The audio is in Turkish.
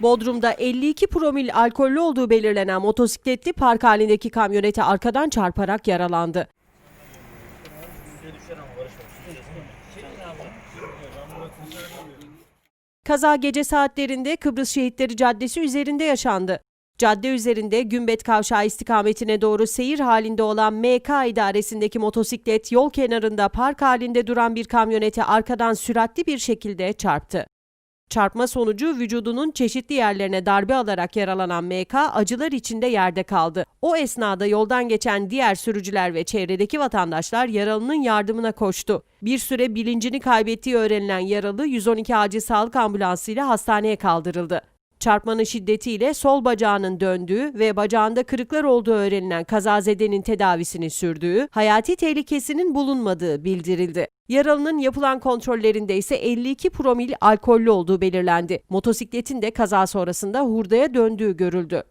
Bodrum'da 52 promil alkollü olduğu belirlenen motosikletli park halindeki kamyonete arkadan çarparak yaralandı. Kaza gece saatlerinde Kıbrıs Şehitleri Caddesi üzerinde yaşandı. Cadde üzerinde Gümbet Kavşağı istikametine doğru seyir halinde olan MK idaresindeki motosiklet yol kenarında park halinde duran bir kamyonete arkadan süratli bir şekilde çarptı. Çarpma sonucu vücudunun çeşitli yerlerine darbe alarak yaralanan MK acılar içinde yerde kaldı. O esnada yoldan geçen diğer sürücüler ve çevredeki vatandaşlar yaralının yardımına koştu. Bir süre bilincini kaybettiği öğrenilen yaralı 112 acil sağlık ambulansıyla hastaneye kaldırıldı. Çarpmanın şiddetiyle sol bacağının döndüğü ve bacağında kırıklar olduğu öğrenilen kazazedenin tedavisini sürdüğü, hayati tehlikesinin bulunmadığı bildirildi. Yaralının yapılan kontrollerinde ise 52 promil alkollü olduğu belirlendi. Motosikletin de kaza sonrasında hurdaya döndüğü görüldü.